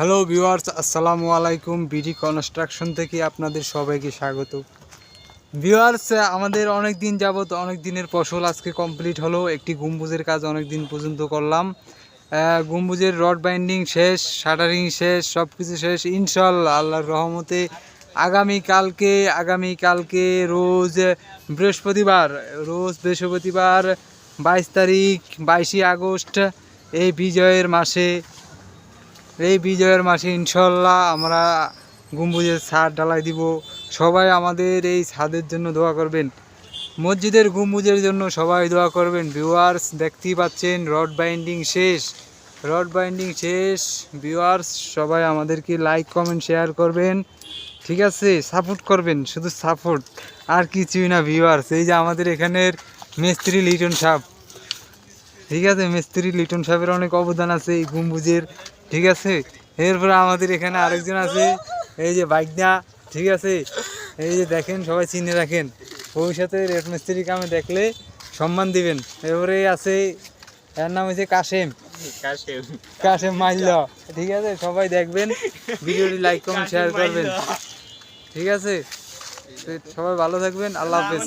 Hello viewers, আসসালামু আলাইকুম। BD construction থেকে আপনাদের সবাইকে স্বাগত। ভিউয়ার্স, আমাদের অনেক দিন যাবত অনেক দিনের ফসল আজকে কমপ্লিট হলো। একটি গম্বুজের কাজ অনেক দিন পর্যন্ত করলাম। গম্বুজের রড বাইন্ডিং শেষ, শাটারিং শেষ সব কিছু শেষ। ইনশাল্লাহ আল্লাহর রহমতে আগামী কালকে আগামী কালকে রোজ বৃহস্পতিবার রোজ বৃহস্পতিবার বাইশ তারিখ, বাইশে আগস্ট, এই বিজয়ের মাসে এই বিজয়ের মাসে ইনশাল্লাহ আমরা গম্বুজের ছাদ ঢালাই দিব। সবাই আমাদের এই ছাদের জন্য দোয়া করবেন। মসজিদের গম্বুজের জন্য সবাই দোয়া করবেন। ভিউয়ার্স, দেখতেই পাচ্ছেন, রড বাইন্ডিং শেষ। রড বাইন্ডিং শেষ। ভিউয়ার্স, সবাই আমাদেরকে লাইক, কমেন্ট, শেয়ার করবেন। ঠিক আছে, সাপোর্ট করবেন, শুধু সাপোর্ট। আর কিছুই না ভিউয়ার্স, এই যে আমাদের এখানের মিস্ত্রি লিটন সাপ ঠিক আছে, মিস্ত্রি লিটন সাহেবের অনেক অবদান আছে এই গম্বুজের ঠিক আছে? এরপরে আমাদের এখানে আরেকজন আছে এই যে বাইকনা ঠিক আছে? এই যে দেখেন সবাই চিনে রাখেন। ভবিষ্যতে রেট মিস্ত্রি কামে দেখলে সম্মান দিবেন। এরপরে আছে এর নাম হচ্ছে কাশেম। কাশেম। মাইল ঠিক আছে? সবাই দেখবেন ভিডিওটি লাইক কমেন্ট শেয়ার করবেন। ঠিক আছে? সবাই ভালো থাকবেন আল্লাহ হাফেজ।